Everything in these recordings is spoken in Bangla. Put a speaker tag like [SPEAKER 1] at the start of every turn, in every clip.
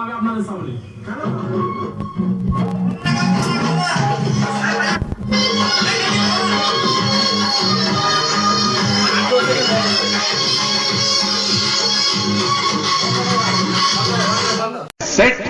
[SPEAKER 1] হবে আপনাদের সামনে সেট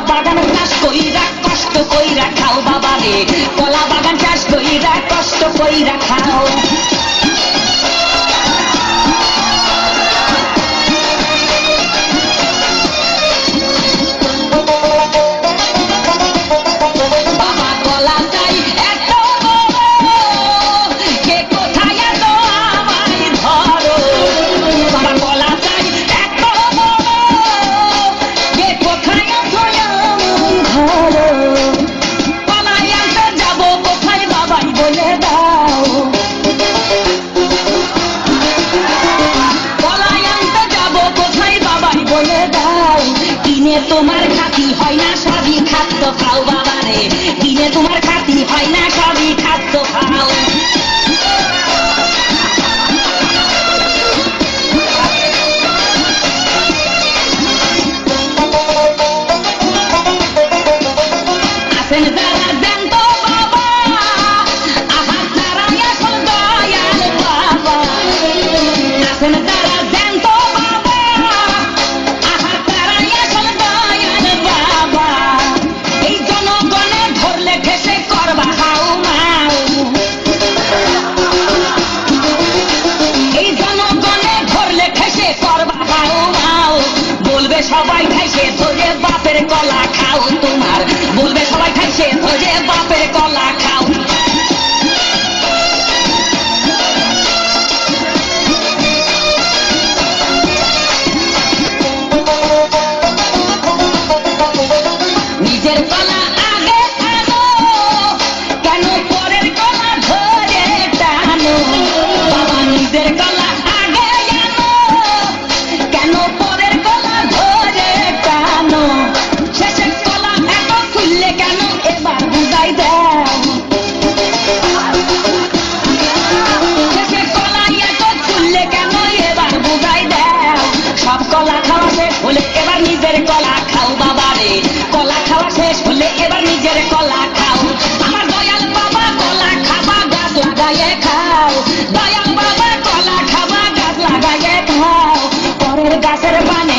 [SPEAKER 2] কলা বাগান চাষ কইরা, কষ্ট কইরা খাও বাবারে। কলা বাগান চাষ কইরা, কষ্ট কইরা খাও। তোমার খাতি হয় না সবই খাদ্য খাও বাবা রে কিনে তোমার খাতি হয় না সবই খাদ্য খাও। আছেন যারা সবাই খাইছে তোরে বাপের কলা খাও তোমার। কলা খাওয়া শেষ হলে এবার নিজের কলা খাও বাবা রে কলা খাওয়া শেষ হলে এবার নিজের কলা খাও। আমার দয়াল বাবা কলা খাবা, গাছ লাগাইয়ে খাও। দয়াল বাবা কলা খাবা, গাছ লাগাইয়ে খাও। পরের গাছের বানে